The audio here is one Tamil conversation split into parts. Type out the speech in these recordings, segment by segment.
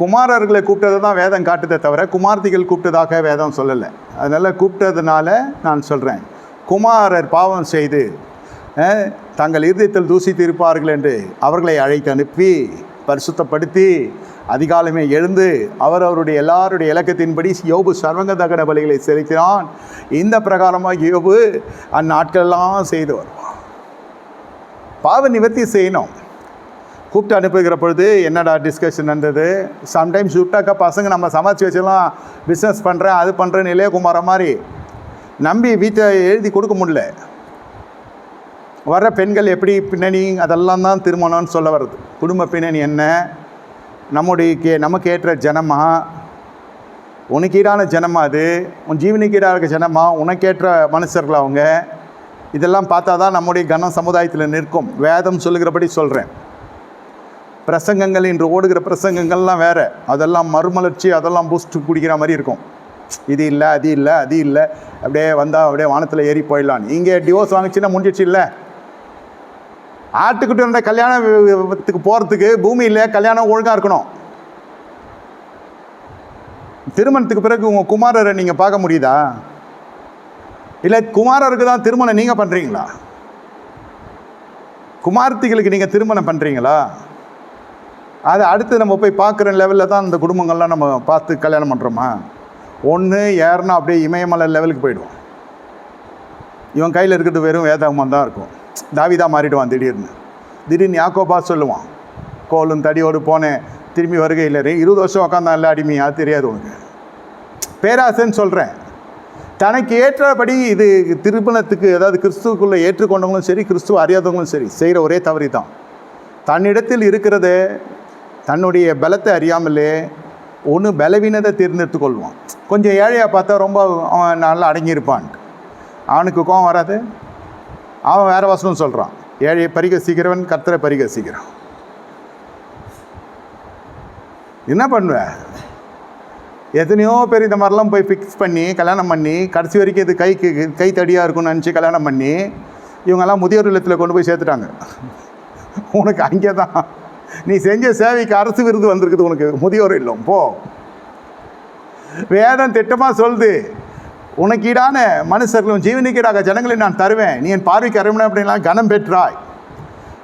குமாரர்களை கூப்பிட்டதை தான் வேதம் காட்டுதே தவிர குமார்த்திகள் கூப்பிட்டதாக வேதம் சொல்லலை. அதனால் கூப்பிட்டதுனால நான் சொல்கிறேன் குமாரர் பாவம் செய்து தங்கள் இருதயத்தில் தூசித்திருப்பார்கள் என்று அவர்களை அழைத்து அனுப்பி பரிசுத்தப்படுத்தி அதிகாலமே எழுந்து அவர் அவருடைய எல்லாருடைய இலக்கத்தின்படி யோபு சர்வங்க தகன பலிகளை செலுத்தினான். இந்த பிரகாரமாக யோபு அந்நாட்களெல்லாம் செய்து வருவான். பாவ நிவர்த்தி செய்யணும். கூப்பிட்டு அனுப்புகிற பொழுது என்னடா டிஸ்கஷன் இருந்தது சம்டைம்ஸ் விட்டாக்கா பசங்க நம்ம சமாளித்து வச்செல்லாம் பிஸ்னஸ் பண்ணுறேன் அது பண்ணுறேன் இளையகுமார மாதிரி நம்பி வீட்டை எழுதி கொடுக்க முடியல. வர்ற பெண்கள் எப்படி பின்னணி? அதெல்லாம் தான் திருமணம்னு சொல்ல வருது. குடும்ப பின்னணி என்ன? நம்முடைய கே நமக்கு ஏற்ற ஜனமா? உனக்கு ஈடான ஜனமா அது? உன் ஜீவனுக்கு ஈடாக இருக்க ஜனமா? உனக்கேற்ற மனுஷர்கள் அவங்க? இதெல்லாம் பார்த்தா தான் நம்முடைய கன சமுதாயத்தில் நிற்கும். வேதம் சொல்லுகிறபடி சொல்கிறேன் பிரசங்கங்கள் இன்று ஓடுகிற பிரசங்கங்கள்லாம் வேறு. அதெல்லாம் மறுமலர்ச்சி அதெல்லாம் பூஸ்ட் குடிக்கிற மாதிரி இருக்கும். இது இல்லை அது இல்லை அது இல்லை. அப்படியே வந்தால் அப்படியே வானத்தில் ஏறி போயிடலாம். இங்கே டிவோர்ஸ் வாங்கிச்சுன்னா முடிஞ்சிச்சு இல்லை? ஆட்டுக்கிட்ட இருந்த கல்யாணத்துக்கு போகிறதுக்கு பூமியில் கல்யாணம் ஒழுங்காக இருக்கணும் திருமணத்துக்கு பிறகு உங்கள் குமாரரை நீங்கள் பார்க்க முடியுதா இல்லை குமாரருக்கு தான் திருமணம் நீங்கள் பண்ணுறீங்களா குமார்த்திகளுக்கு நீங்கள் திருமணம் பண்ணுறீங்களா அது அடுத்து நம்ம போய் பார்க்குற லெவலில் தான் இந்த குடும்பங்கள்லாம் நம்ம பார்த்து கல்யாணம் பண்ணுறோமா ஒன்று ஏறினா அப்படியே இமயமலை லெவலுக்கு போயிடுவோம். இவன் கையில் இருக்கிறது வெறும் வேதாகமம் தான் இருக்கும். தாவிதா மாறிடுவான் திடீர்னு. திடீர்னு யாக்கோபா சொல்லுவான் கோலும் தடியோடு போனேன் திரும்பி வருகையில் இருபது வருஷம் உட்காந்தான் இல்லை அடிமையாக தெரியாது உனக்கு. பேராசைன்னு சொல்கிறேன் தனக்கு ஏற்றபடி இது திருமணத்துக்கு அதாவது கிறிஸ்துவுக்குள்ளே ஏற்றுக்கொண்டவங்களும் சரி கிறிஸ்துவ அறியாதவங்களும் சரி செய்கிற ஒரே தவறி தான் தன்னிடத்தில் இருக்கிறது தன்னுடைய பலத்தை அறியாமலே ஒன்று பலவீனத்தை தேர்ந்தெடுத்து கொள்வான் கொஞ்சம் ஏழையாக பார்த்தா ரொம்ப அவன் நல்லா அடங்கியிருப்பான். அவனுக்கு கோவம் வராது. அவன் வேறு வசனம் சொல்கிறான் ஏழையை பரிகசிக்கிறவன் கர்த்தரை பரிகசிக்கிறான். என்ன பண்ணுவ? எத்தனையோ பேர் இந்த மாதிரிலாம் போய் ஃபிக்ஸ் பண்ணி கல்யாணம் பண்ணி கடைசி வரைக்கும் இது கைக்கு கை தடியாக இருக்கும்னு நினச்சி கல்யாணம் பண்ணி இவங்கெல்லாம் முதியோர் இல்லத்தில் கொண்டு போய் சேர்த்துட்டாங்க. உனக்கு அங்கே தான் நீ செஞ்ச சேவைக்கு அரசு விருது வந்திருக்குது உனக்கு. முதியோர் இல்லம். போ. வேதம் திட்டமாக சொல்லுது. உனக்கு ஈடான மனுஷர்களும் ஜீவனிக்கீடாக ஜனங்களை நான் தருவேன். நீ என் பார்வைக்கு அரவணை அப்படின்லாம் கனம் பெற்றாய்.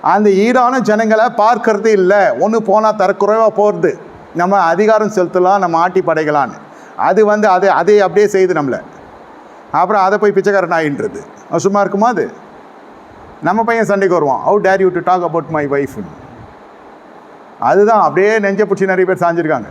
அந்த ஈடான ஜனங்களை பார்க்கறது இல்லை. ஒன்று போனால் தரக்குறைவாக போகிறது நம்ம அதிகாரம் செலுத்தலாம் நம்ம ஆட்டி படைக்கலான்னு அது வந்து அதை அதை அப்படியே செய்யுது நம்மளை. அப்புறம் அதை போய் பிச்சைக்காரன் ஆகின்றது சும்மா இருக்குமா அது? நம்ம பையன் சண்டைக்கு வருவான். How dare you to talk about my ஒய்ஃப்னு அதுதான் அப்படியே நெஞ்ச பிடிச்சி நிறைய பேர் சாஞ்சிருக்காங்க.